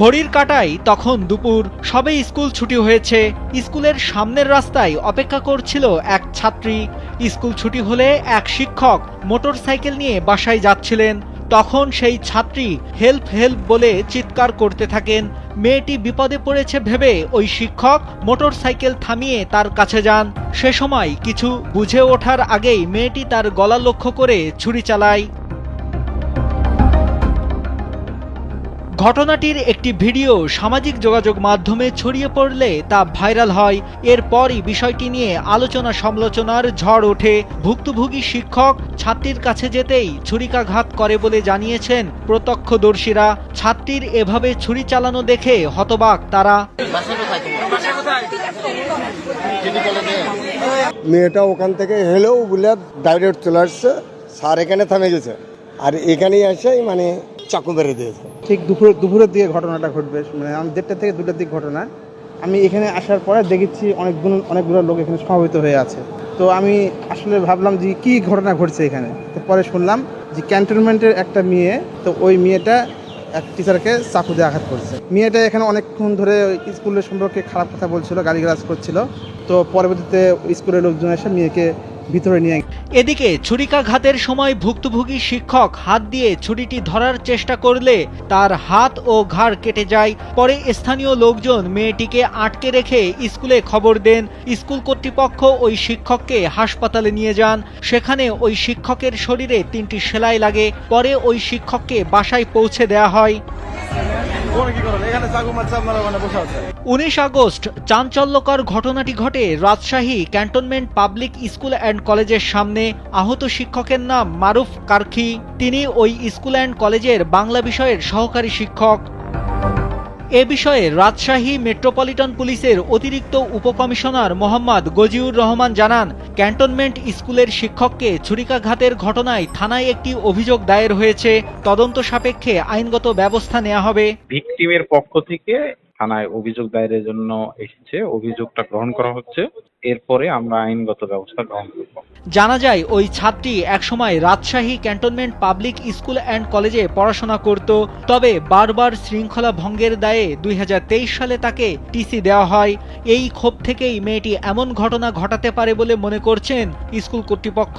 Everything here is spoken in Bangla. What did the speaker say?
ঘড়ির কাটায় তখন দুপুর। সবে স্কুল ছুটি হয়েছে। স্কুলের সামনের রাস্তায় অপেক্ষা করছিল এক ছাত্রী। স্কুল ছুটি হলে এক শিক্ষক মোটরসাইকেল নিয়ে বাসায় যাচ্ছিলেন। তখন সেই ছাত্রী হেল্প হেল্প বলে চিৎকার করতে থাকেন। মেয়েটি বিপদে পড়েছে ভেবে ওই শিক্ষক মোটরসাইকেল থামিয়ে তার কাছে যান। সে সময় কিছু বুঝে ওঠার আগেই মেয়েটি তার গলা লক্ষ্য করে ছুরি চালায়। ঘটনাটির একটি ভিডিও সামাজিক যোগাযোগ মাধ্যমে ছড়িয়ে পড়লে তা ভাইরাল হয়। এরপরই বিষয়টি নিয়ে আলোচনা সমালোচনার ঝড় ওঠে। ভুক্তভোগী শিক্ষক ছাত্রীর কাছে যেতেই ছুরিকাঘাত করে বলে জানিয়েছেন প্রত্যক্ষদর্শীরা। ছাত্রীর এভাবে ছুরি চালানো দেখে হতবাক তারা। মেয়েটা ওখান থেকে হেলেও বলে ডাইরেক্ট চলে আসছে। স্যার এখানে থামে গেছে। আর এখানেই এসেই মানে চাকু মেরে দিয়েছে। ঠিক দুপুর দুপুরের দিকে ঘটনাটা ঘটবে মানে আমি দেড়টা থেকে দুটার দিকে ঘটনা। আমি এখানে আসার পরে দেখেছি অনেকগুলো অনেকগুলো লোক এখানে সমাবেত হয়ে আছে। তো আমি আসলে ভাবলাম যে কি ঘটনা ঘটছে এখানে? তো পরে শুনলাম যে ক্যান্টনমেন্টের একটা মেয়ে, তো ওই মেয়েটা এক টিচারকে চাকু দিয়ে আঘাত করছে। মেয়েটা এখানে অনেকক্ষণ ধরে স্কুলের সম্পর্কে খারাপ কথা বলছিল, গালিগালাজ করছিল। তো পরবর্তীতে স্কুলের লোকজন এসে মেয়েকে ভিতরে নিয়ে এদিকে ছুরিকাঘাতের সময় ভুক্তভোগী শিক্ষক হাত দিয়ে ছুরিটি ধরার চেষ্টা করলে তার হাত ও ঘাড় কেটে যায়। পরে স্থানীয় লোকজন মেয়েটিকে আটকে রেখে স্কুলে খবর দেন। স্কুল কর্তৃপক্ষ ওই শিক্ষককে হাসপাতালে নিয়ে যান। সেখানে ওই শিক্ষকের শরীরে তিনটি সেলাই লাগে। পরে ওই শিক্ষককে বাসায় পৌঁছে দেয়া হয়। উনিশ আগস্ট চাঞ্চল্যকর ঘটনাটি ঘটে Rajshahi cantonment public school and কলেজের সামনে আহত শিক্ষকের নাম মারুফ কারখি। তিনি ওই স্কুল অ্যান্ড কলেজের বাংলা বিষয়ের সহকারী শিক্ষক। এ বিষয়ে রাজশাহী মেট্রোপলিটন পুলিশের অতিরিক্ত উপকমিশনার মোহাম্মদ গজিউর রহমান জানান, ক্যান্টনমেন্ট স্কুলের শিক্ষককে ছুরিকাঘাতের ঘটনায় থানায় একটি অভিযোগ দায়ের হয়েছে। তদন্ত সাপেক্ষে আইনগত ব্যবস্থা নেওয়া হবে। ভিকটিমের পক্ষ থেকে থানায় অভিযোগ দায়েরের জন্য এসেছে। অভিযোগটা গ্রহণ করা হচ্ছে। এরপরে আমরা আইনগত ব্যবস্থা গ্রহণ করব। জানা যায়, ওই ছাত্রী একসময় Rajshahi cantonment public school and কলেজে পড়াশোনা করত, তবে বারবার শৃঙ্খলা ভঙ্গের দায়ে দুই হাজার তেইশ সালে তাকে টিসি দেওয়া হয়। এই ক্ষোভ থেকেই মেয়েটি এমন ঘটনা ঘটাতে পারে বলে মনে করছেন স্কুল কর্তৃপক্ষ।